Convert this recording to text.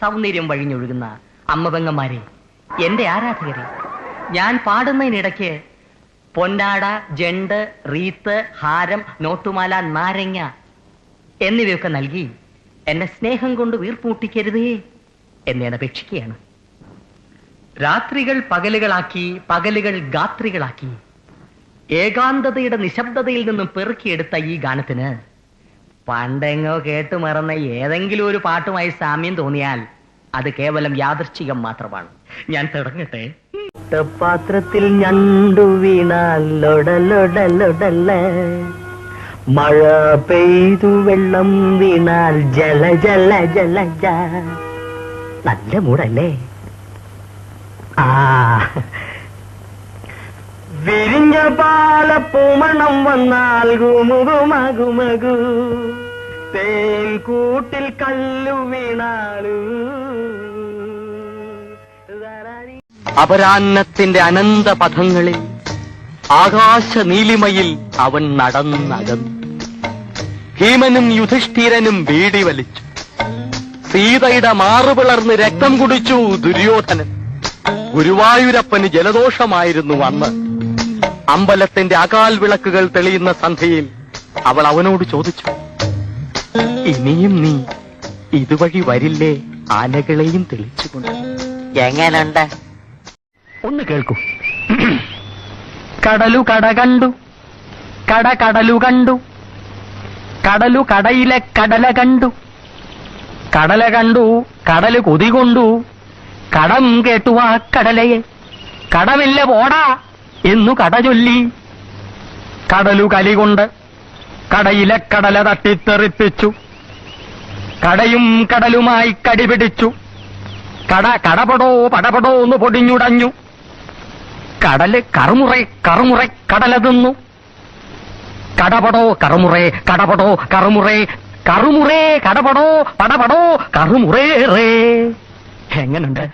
സൗന്ദര്യം വഴിഞ്ഞൊഴുകുന്ന അമ്മപെങ്ങന്മാരെ എന്റെ ആരാധകരെ ഞാൻ പാടുന്നതിനിടയ്ക്ക് പൊന്നാട ജണ്ട് റീത്ത് ഹാരം നോട്ടുമാല നാരങ്ങ എന്നിവയൊക്കെ നൽകി എന്നെ സ്നേഹം കൊണ്ട് വീർപ്പൂട്ടിക്കരുതേ എന്നെ അപേക്ഷിക്കുകയാണ്. രാത്രികൾ പകലുകളാക്കി പകലുകൾ ഗാത്രികളാക്കി ഏകാന്തതയുടെ നിശബ്ദതയിൽ നിന്നും പെറുക്കിയെടുത്ത ഈ ഗാനത്തിന് പണ്ടെങ്ങോ കേട്ടു മറന്ന ഏതെങ്കിലും ഒരു പാട്ടുമായി സാമ്യം തോന്നിയാൽ അത് കേവലം യാദൃശ്ചികം മാത്രമാണ്. ഞാൻ തുടങ്ങട്ടെ. പാത്രത്തിൽ ഞണ്ടു വീണാൽ ലൊടലൊടലൊടല്ല. മഴ പെയ്തു വെള്ളം വീണാൽ ജല ജല ജല ജ. നല്ല മൂടല്ലേ? ആ പാലപ്പൂമണം വന്നാൽ ഗുമുകുമകുമകു. തേൻ കൂട്ടിൽ കല്ലു വീണാളു. അപരാന്നത്തിന്റെ അനന്ത പഥങ്ങളിൽ ആകാശ നീലിമയിൽ അവൻ നടന്നകന്നു. ഭീമനും യുധിഷ്ഠിരനും വീടി വലിച്ചു. സീതയുടെ മാറുപിളർന്ന് രക്തം കുടിച്ചു ദുര്യോധനൻ. ഗുരുവായൂരപ്പന് ജലദോഷമായിരുന്നു അന്ന്. അമ്പലത്തിന്റെ അകാൽ വിളക്കുകൾ തെളിയുന്ന സന്ധ്യയിൽ അവൾ അവനോട് ചോദിച്ചു ഇനിയും നീ ഇതുവഴി വരില്ലേ? ആനകളെയും തെളിച്ചുകൊണ്ട്. എങ്ങനുണ്ട്? ഒന്ന് കേൾക്കൂ. കടലു കട കണ്ടു. കട കടലു കണ്ടു. കടലു കടയിലെ കടല കണ്ടു. കടല കണ്ടു കടൽ കൊതികൊണ്ടു കടം കേട്ടു ആ കടലയെ. കടമില്ല പോടാ എന്നു കട ചൊല്ലി. കടലു കലികൊണ്ട് കടയിലെ കടല തട്ടിത്തെറിപ്പിച്ചു. കടയും കടലുമായി കടിപിടിച്ചു കട കടപടോ പടപടോ എന്ന് പൊടിഞ്ഞുടഞ്ഞു. കടൽ കറുമുറെ കറുമുറെ കടല തിന്നു. കടപടോ കറുമുറെ കടപടോ കറുമുറെ കറുമുറേ കടപടോ പടപടോ കറുമുറേ എങ്ങനുണ്ട്?